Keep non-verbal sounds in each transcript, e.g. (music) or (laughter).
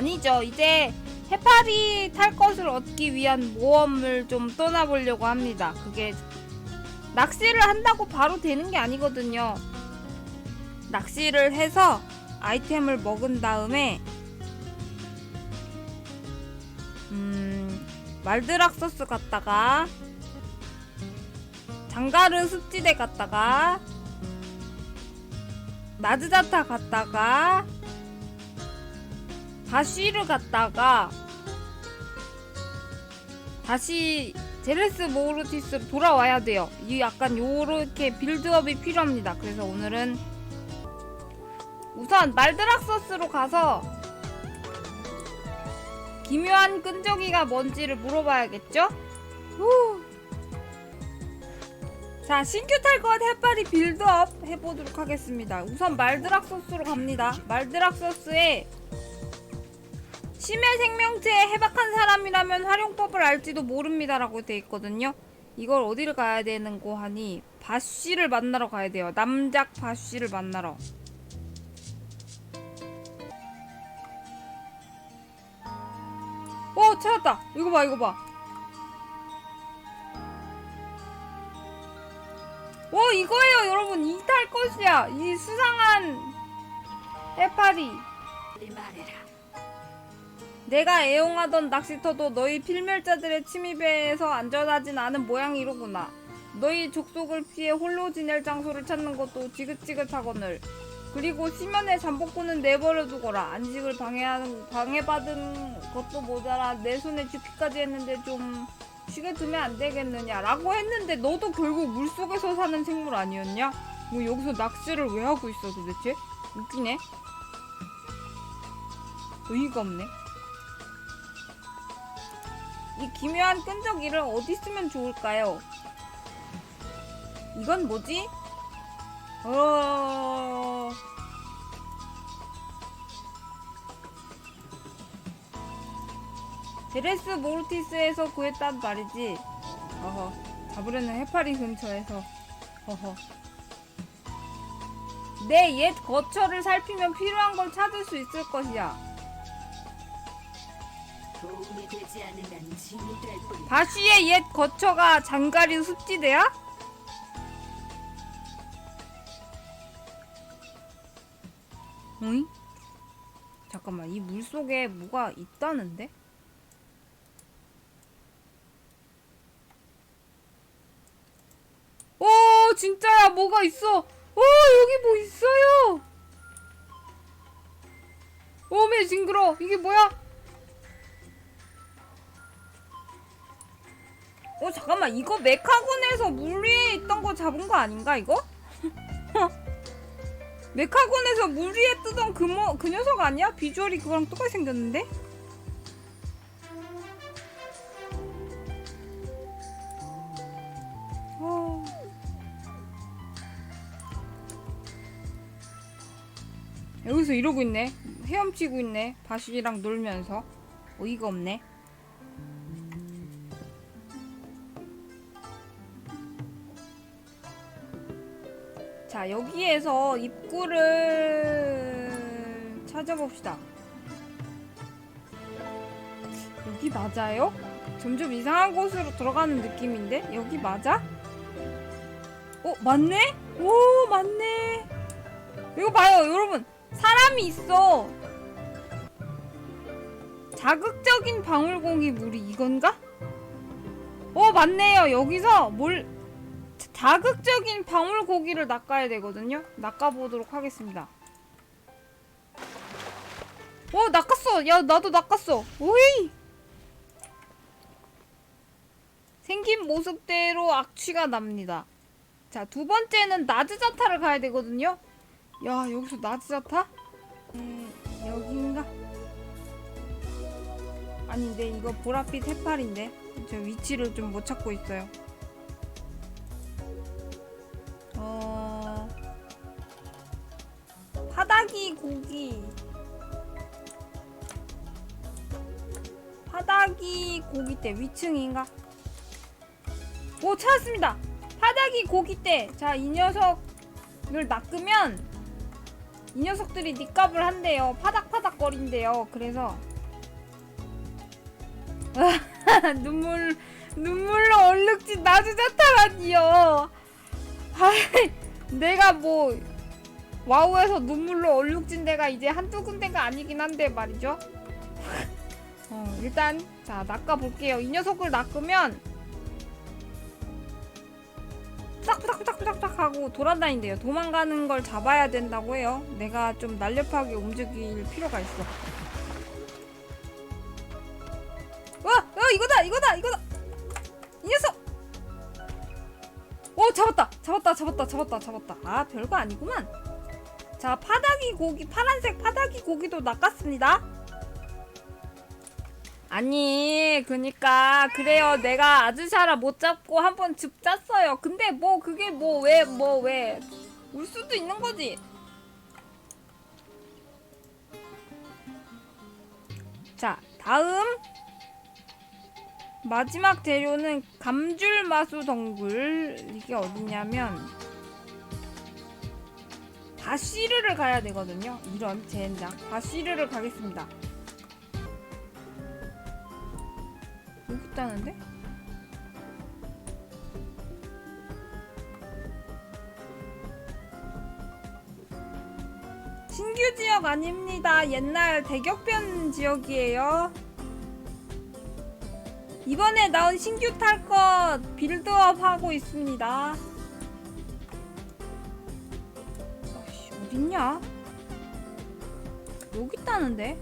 아니죠. 이제 해파리 탈 것을 얻기 위한 모험을 좀 떠나보려고 합니다. 그게 낚시를 한다고 바로 되는 게 아니거든요. 낚시를 해서 아이템을 먹은 다음에 음 말드락서스 갔다가 장가르 습지대 갔다가 나즈자타 갔다가 바쉬를 갔다가 다시 제레스 모르티스로 돌아와야 돼요. 이 약간 요렇게 빌드업이 필요합니다. 그래서 오늘은 우선 말드락서스로 가서 기묘한 끈적이가 뭔지를 물어봐야겠죠? 후. 자, 신규 탈것 해파리 빌드업 해보도록 하겠습니다. 우선 말드락서스로 갑니다. 말드락서스에 심해 생명체에 해박한 사람이라면 활용법을 알지도 모릅니다라고 돼 있거든요. 이걸 어디를 가야 되는고 하니 바쉬를 만나러 가야 돼요. 남작 바쉬를 만나러. 오 찾았다. 이거 봐 이거 봐. 오 이거예요 여러분 이탈 것이야. 이 수상한 해파리. 내가 애용하던 낚시터도 너희 필멸자들의 침입에서 안전하진 않은 모양이로구나. 너희 족속을 피해 홀로 지낼 장소를 찾는 것도 지긋지긋하거늘. 그리고 시면의 잠복구는 내버려 두거라. 안식을 방해하는 방해받은 것도 모자라 내 손에 쥐기까지 했는데 좀 쉬게 두면 안 되겠느냐 라고 했는데 너도 결국 물 속에서 사는 생물 아니었냐? 뭐 여기서 낚시를 왜 하고 있어 도대체? 웃기네. 의의가 없네. 이 기묘한 끈적이를 어디 쓰면 좋을까요? 이건 뭐지? 어... 제레스 모르티스에서 구했단 말이지. 어허. 잡으려는 해파리 근처에서. 허허. 내 옛 거처를 살피면 필요한 걸 찾을 수 있을 것이야. 바쉬의 옛 거처가 장가리 습지대야? 어이? 잠깐만 이 물 속에 뭐가 있다는데? 오 진짜야 뭐가 있어 오 여기 뭐 있어요 오메 징그러 이게 뭐야 어 잠깐만 이거 메카곤에서 물 위에 있던 거 잡은 거 아닌가 이거? (laughs) 메카곤에서 물 위에 뜨던 그, 뭐, 그 녀석 아니야? 비주얼이 그거랑 똑같이 생겼는데? 어. 여기서 이러고 있네 헤엄치고 있네 바시랑 놀면서 어이가 없네 자, 여기에서 입구를 찾아봅시다. 여기 맞아요? 점점 이상한 곳으로 들어가는 느낌인데? 여기 맞아? 어, 맞네? 오, 맞네. 이거 봐요, 여러분. 사람이 있어. 자극적인 방울고기 물이 이건가? 어, 맞네요. 여기서 뭘, 자극적인 방울 고기를 낚아야 되거든요. 낚아보도록 하겠습니다. 어, 낚았어. 야, 나도 낚았어. 오이. 생긴 모습대로 악취가 납니다. 자, 두 번째는 나즈자타를 가야 되거든요. 야, 여기서 나즈자타? 음, 여기인가? 아닌데, 이거 보랏빛 해파리인데. 저 위치를 좀 못 찾고 있어요. 어... 파다기 고기. 파다기 고기대 위층인가? 오 찾았습니다. 파다기 고기대. 자이 녀석을 낚으면 이 녀석들이 니값을 한대요. 파닥파닥 거린대요. 그래서 (laughs) 눈물 눈물로 얼룩진 나주 자타라니요. 아이, 내가 뭐 와우에서 눈물로 얼룩진 데가 이제 한두 군데가 아니긴 한데 말이죠. (laughs) 어, 일단 자 낚아 볼게요. 이 녀석을 낚으면 싹싹싹싹싹 하고 돌아다닌대요. 도망가는 걸 잡아야 된다고 해요. 내가 좀 날렵하게 움직일 필요가 있어. 와, 어, 이거다, 이거다, 이거다. 이 녀석. 오, 잡았다, 잡았다, 잡았다, 잡았다, 잡았다. 아, 별거 아니구만. 자, 파다기 고기, 파란색 파다기 고기도 낚았습니다. 아니, 그니까 그래요. 내가 아주샤라 못 잡고 한 번 즙 짰어요. 근데 뭐 그게 뭐 왜 뭐 왜 울 수도 있는 거지. 자, 다음 마지막 재료는 감줄 마수 덩굴. 이게 어디냐면 바시르를 가야 되거든요. 이런 젠장. 바시르를 가겠습니다. 여기 있다는데? 신규 지역 아닙니다. 옛날 대격변 지역이에요. 이번에 나온 신규 탈것 빌드업 하고 있습니다. 아씨, 어딨냐? 여기 있다는데?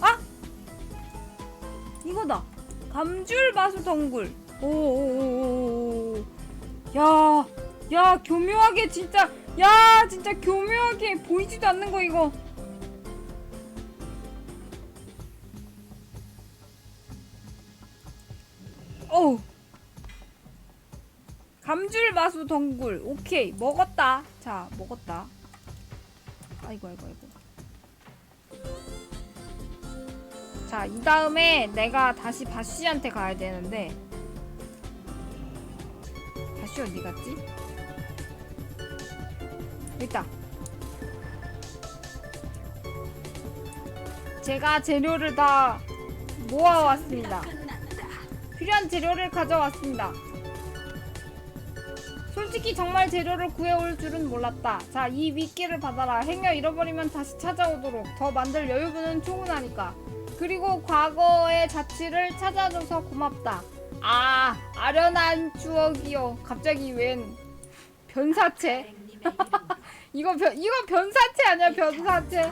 아! 이거다. 감줄 마수 덩굴. 오오오오오. 야, 야, 교묘하게 진짜, 야, 진짜 교묘하게 보이지도 않는 거 이거. 감줄 마수 덩굴. 오케이. 먹었다. 자, 먹었다. 아이고, 아이고, 아이고. 자, 이 다음에 내가 다시 바쉬한테 가야 되는데. 바쉬 어디 갔지? 있다. 제가 재료를 다 모아왔습니다. 필요한 재료를 가져왔습니다. 솔직히 정말 재료를 구해올 줄은 몰랐다. 자, 이 미끼를 받아라. 행여 잃어버리면 다시 찾아오도록. 더 만들 여유분은 충분하니까. 그리고 과거의 자취를 찾아줘서 고맙다. 아, 아련한 추억이요. 갑자기 웬 변사체? (laughs) 이거 변 이거 변사체 아니야 변사체?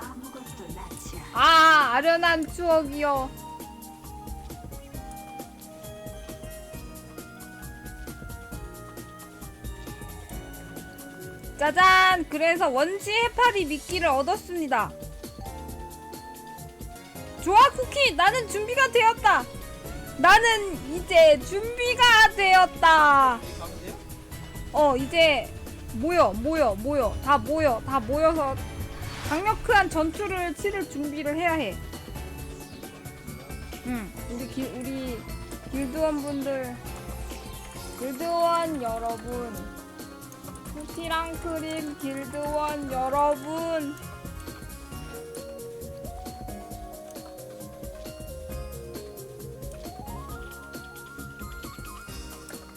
아, 아련한 추억이요. 짜잔! 그래서 원시 해파리 미끼를 얻었습니다. 좋아, 쿠키! 나는 준비가 되었다! 나는 이제 준비가 되었다! 어, 이제 모여, 모여, 모여. 다 모여, 다 모여서 강력한 전투를 치를 준비를 해야 해. 응, 우리 기, 우리 길드원 분들, 길드원 여러분, 쿠키랑 크림 길드원 여러분.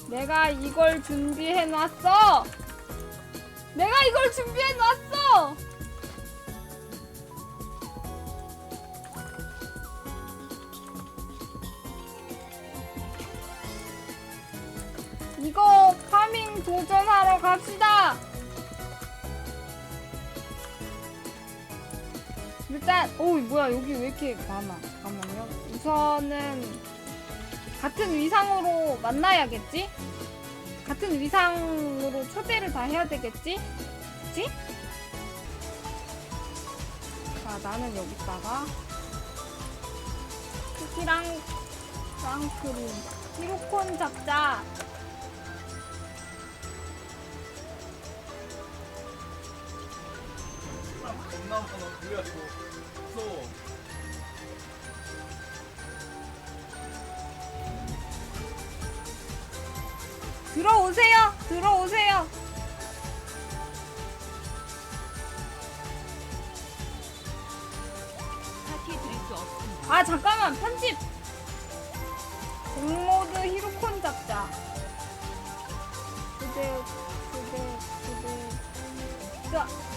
내가 이걸 준비해 놨어. 내가 이걸 준비해 놨어. 이거 파밍 도전하러 갑시다. 일단 오 뭐야 여기 왜 이렇게 많아? 잠깐만요. 우선은 같은 위상으로 만나야겠지? 같은 위상으로 초대를 다 해야 되겠지? 그치? 자 나는 여기다가 쿠키랑 프랑크림 히로콘 잡자. 그래가지고 무서워 들어오세요. 들어오세요. 파티에 드릴 수 없습니다. 아 잠깐만 편집. 웅모드 히로콘 잡자. 그대, 그대, 그대. 자. 그대.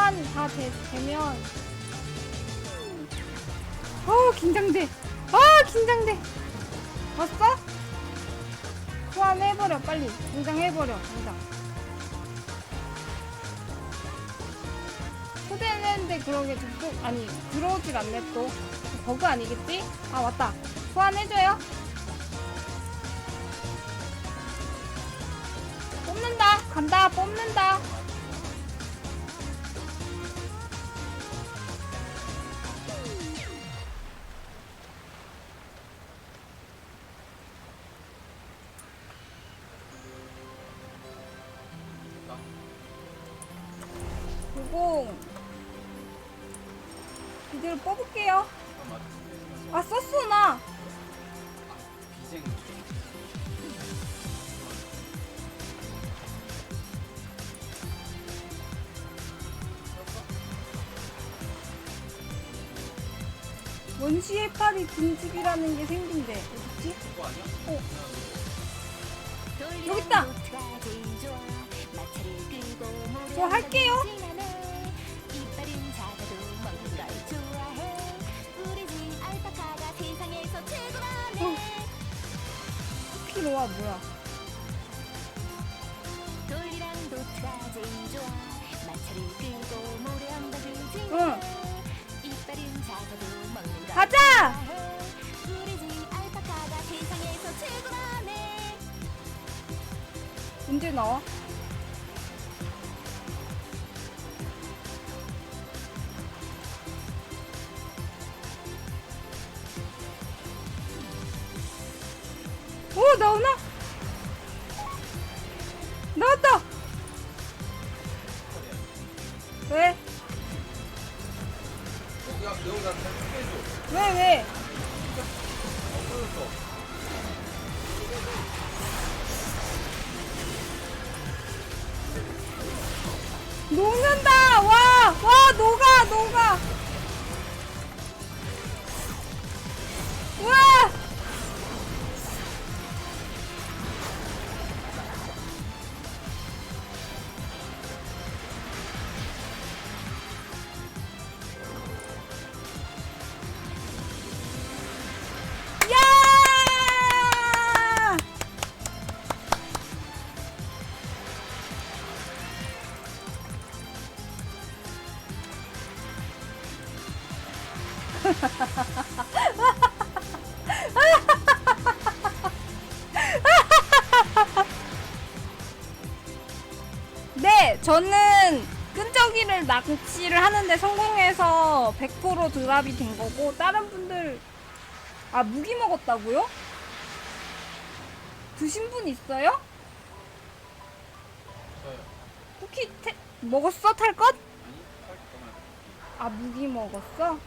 소환 다 되, 되면. 어 긴장돼. 아, 긴장돼. 봤어? 소환해버려, 빨리. 당장해버려, 당장. 초대는 했는데 그러게 접속 아니 들어오질 않네 또 버그 아니겠지? 아 맞다 소환해줘요 뽑는다 간다 뽑는다 원시 해파리 등집이라는 게 생긴대 어딨지? 그거 아니야? 어 여기 있다. 저 할게요. 피로아 뭐야 돌리랑 도트가 제일 좋아. 마차를 끌고 모래 언덕을 지나. 응. 이빨은 작아도 먹는 걸 가자 좋아해. 우리 집 알파카가 세상에서 최고라네. 언제 나와? 네, 저는 끈적이를 낚시를 하는데 성공해서 100% 드랍이 된 거고 다른 분들 아 무기 먹었다고요? 드신 분 있어요? 쿠키 태, 먹었어 탈 것? 아 무기 먹었어?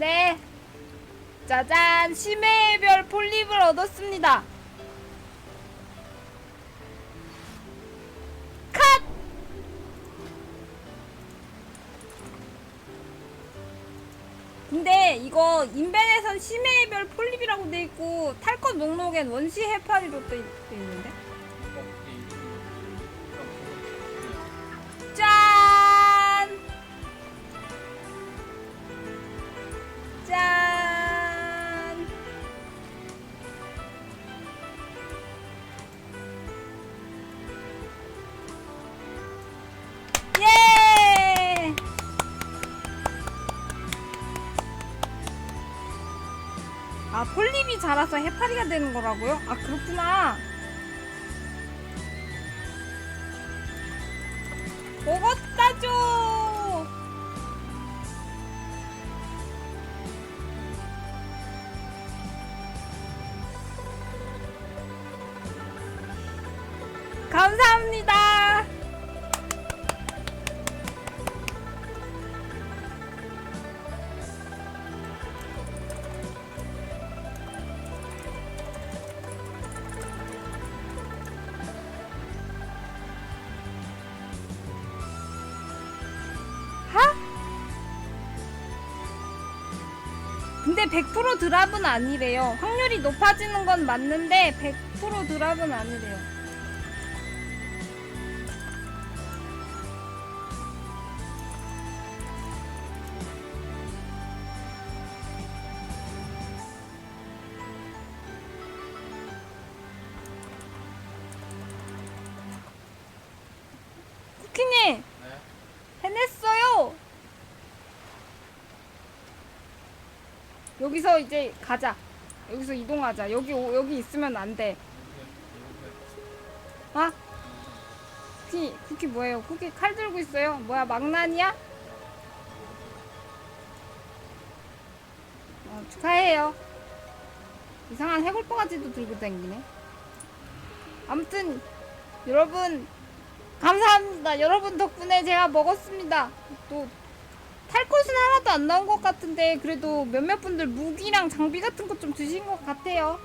네. 짜잔 심해의 별 폴립을 얻었습니다. 컷! 근데 이거 인벤에선 심해의 별 폴립이라고 돼 있고 탈것 목록엔 원시 해파리로 돼 있는데. 자라서 해파리가 되는 거라고요? 아, 그렇구나. 먹었다 드랍은 아니래요. 확률이 높아지는 건 맞는데 100% 드랍은 아니래요. 여기서 이제 가자. 여기서 이동하자. 여기 오- 여기 있으면 안 돼. 아? 쿠키 쿠키 뭐예요? 쿠키 칼 들고 있어요. 뭐야 망난이야? 어, 축하해요. 이상한 해골바가지도 들고 다니네. 아무튼 여러분 감사합니다. 여러분 덕분에 제가 먹었습니다. 또 탈 것은 하나도 안 나온 것 같은데 그래도 몇몇 분들 무기랑 장비 같은 것 좀 드신 것 같아요.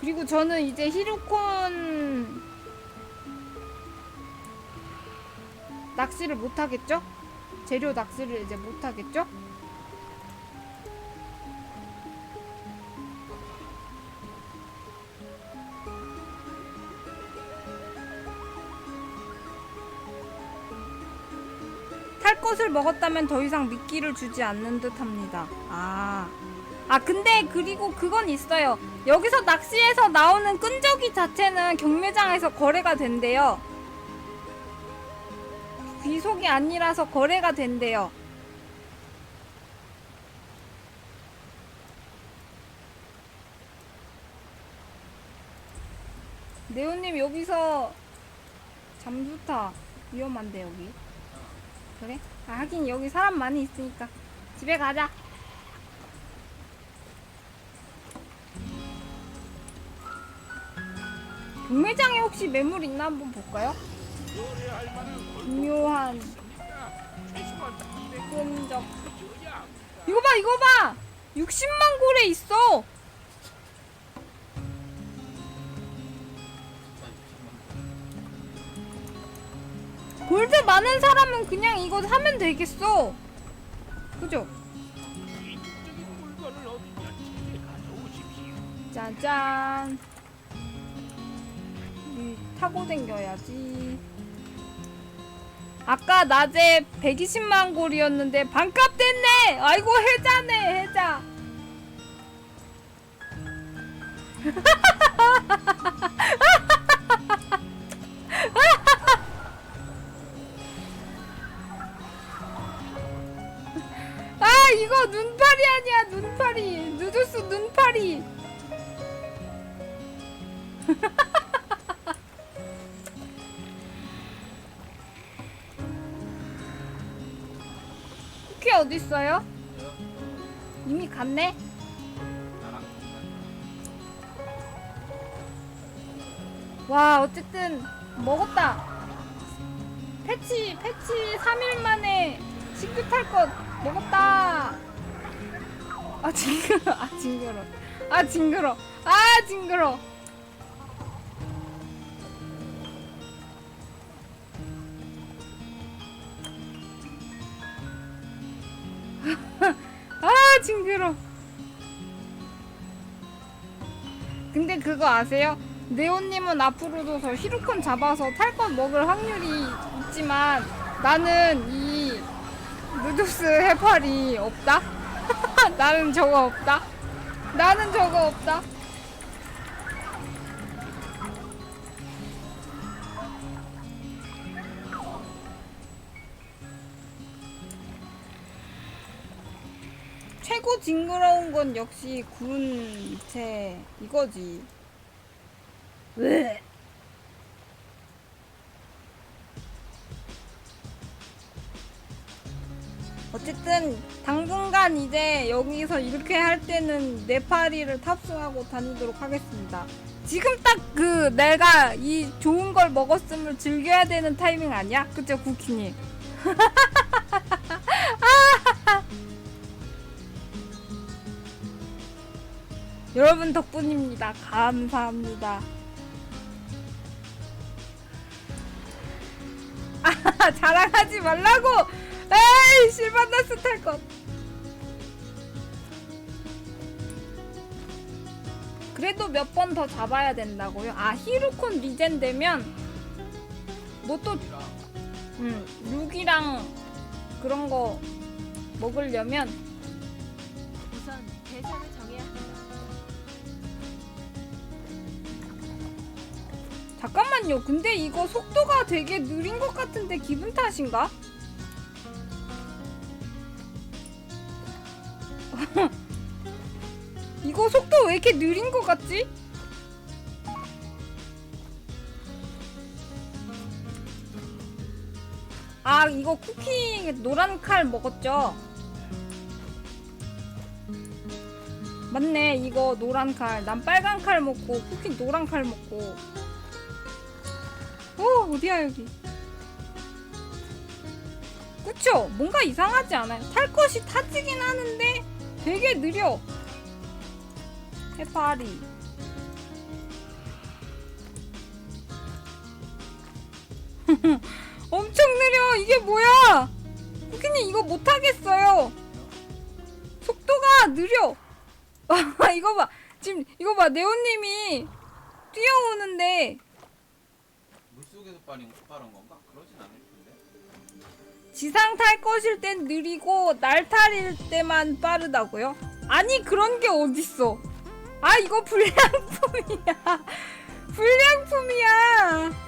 그리고 저는 이제 히루콘 낚시를 못 하겠죠? 재료 낚시를 이제 못 하겠죠? 탈 것을 먹었다면 더 이상 미끼를 주지 않는 듯 합니다. 아. 아, 근데 그리고 그건 있어요. 여기서 낚시해서 나오는 끈적이 자체는 경매장에서 거래가 된대요. 귀속이 아니라서 거래가 된대요. 네오님 여기서 잠수타 위험한데 여기. 그래? 아, 하긴 여기 사람 많이 있으니까 집에 가자. 경매장에 혹시 매물 있나 한번 볼까요? 기묘한 끈적 이거 봐 이거 봐 60만 골에 있어 골드 많은 사람은 그냥 이거 사면 되겠어. 그죠? 짜잔. 이 타고 댕겨야지. 아까 낮에 120만 골이었는데 반값 됐네! 아이고 해자네 해자 (laughs) 패치 3일 만에 신규 탈것 먹었다. 아 징그러 아 징그러 아 징그러 아 징그러. (laughs) 아 징그러. 근데 그거 아세요? 네오님은 앞으로도 저 히루콘 잡아서 탈 것 먹을 확률이 있지만 나는 이 누드스 해파리 없다? (laughs) 나는 저거 없다? 나는 저거 없다? 최고 징그러운 건 역시 군체 이거지. 왜? 어쨌든 당분간 이제 여기서 이렇게 할 때는 네파리를 탑승하고 다니도록 하겠습니다. 지금 딱 그 내가 이 좋은 걸 먹었음을 즐겨야 되는 타이밍 아니야? 그죠, 쿠키님? (laughs) 여러분 덕분입니다. 감사합니다. 아, (laughs) 자랑하지 말라고! 에이, 실바나스 탈 거. 것. 그래도 몇 번 더 잡아야 된다고요? 아 히루콘 리젠 되면 뭐 또 음, 룩이랑 그런 거 먹으려면 우선 대상을 정해야 한다. 잠깐만요. 근데 이거 속도가 되게 느린 것 같은데 기분 탓인가? 이렇게 느린 것 같지? 아 이거 쿠킹 노란 칼 먹었죠? 맞네 이거 노란 칼. 난 빨간 칼 먹고 쿠킹 노란 칼 먹고. 어 어디야 여기 그쵸? 뭔가 이상하지 않아요? 탈 것이 타지긴 하는데 되게 느려 해파리. (laughs) 엄청 느려. 이게 뭐야? 쿠키님 이거 못하겠어요. 속도가 느려. (laughs) 이거 봐. 지금 이거 봐. 네오님이 뛰어오는데. 물속에서 빠른, 빠른 건가? 그러진 않을 텐데. 지상 탈 것일 땐 느리고 날 탈일 때만 빠르다고요? 아니 그런 게 어딨어 아 이거 불량품이야. (laughs) 불량품이야